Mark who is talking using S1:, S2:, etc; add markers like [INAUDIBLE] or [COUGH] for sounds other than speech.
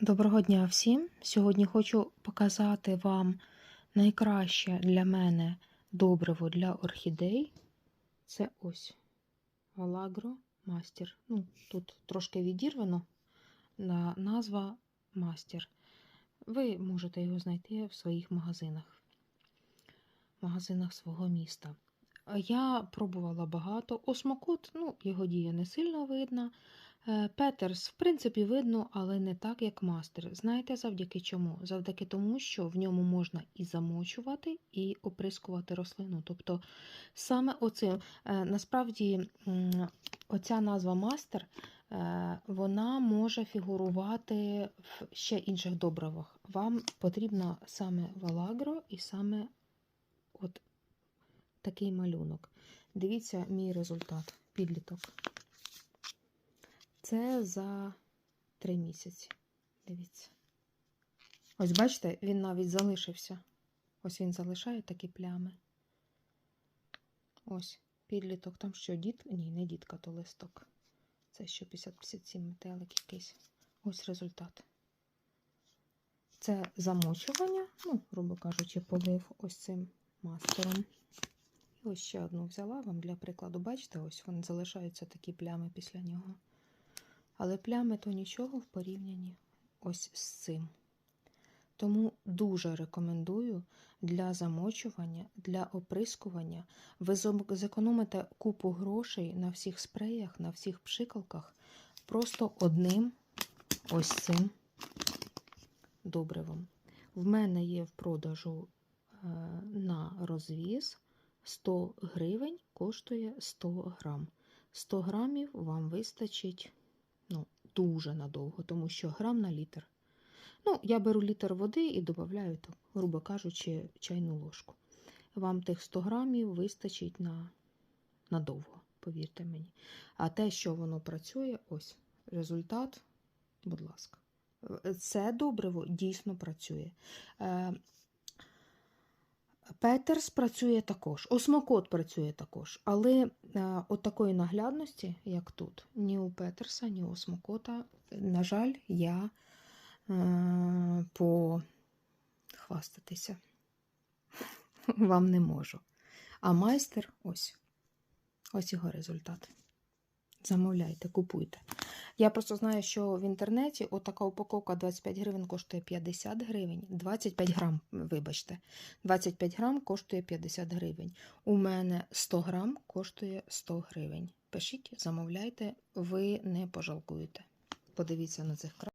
S1: Доброго дня всім! Сьогодні хочу показати вам найкраще для мене добриво для орхідей. Це ось Alagro Master. Ну, тут трошки відірвано на назва Master. Ви можете його знайти в своїх магазинах, магазинах свого міста. Я пробувала багато. Осмокот, ну, його дія не сильно видна. Е, Петерс, в принципі, видно, але не так, як мастер. Знаєте, завдяки чому? Завдяки тому, що в ньому можна і замочувати, і оприскувати рослину. Тобто, саме оцим, е, насправді, оця назва мастер, е, вона може фігурувати в ще інших добривах. Вам потрібно саме валагро і саме от такий малюнок. Дивіться мій результат, підліток. Це за три місяці. Дивіться. Ось бачите, він навіть залишився. Ось він залишає такі плями. Ось, підліток. Там що, дід? Ні, не дітка, то листок. Це що 50-57 метелик якийсь. Ось результат. Це замочування, ну, грубо кажучи, полив ось цим мастером. І ось ще одну взяла вам для прикладу. Бачите, ось вони залишаються такі плями після нього. Але плями то нічого в порівнянні ось з цим. Тому дуже рекомендую для замочування, для оприскування. Ви зекономите купу грошей на всіх спреях, на всіх пшикалках. Просто одним ось цим добривом. В мене є в продажу е, на розвіз 100 гривень коштує 100 грам. 100 грамів вам вистачить ну, дуже надовго, тому що грам на літр. Ну, я беру літр води і додаю, грубо кажучи, чайну ложку. Вам тих 100 грамів вистачить на надовго, повірте мені. А те, що воно працює, ось результат, будь ласка. Це добриво дійсно працює. Петерс працює також, осмокот працює також, але е, от такої наглядності, як тут, ні у Петерса, ні у осмокота, на жаль, я е, похвастатися [LAUGHS] вам не можу. А майстер ось ось його результат. Замовляйте, купуйте. Я просто знаю, що в інтернеті отака упаковка 25 гривень коштує 50 гривень. 25 грам, вибачте, 25 грам коштує 50 гривень. У мене 100 грам коштує 100 гривень. Пишіть, замовляйте, ви не пожалкуєте. Подивіться на цих красах.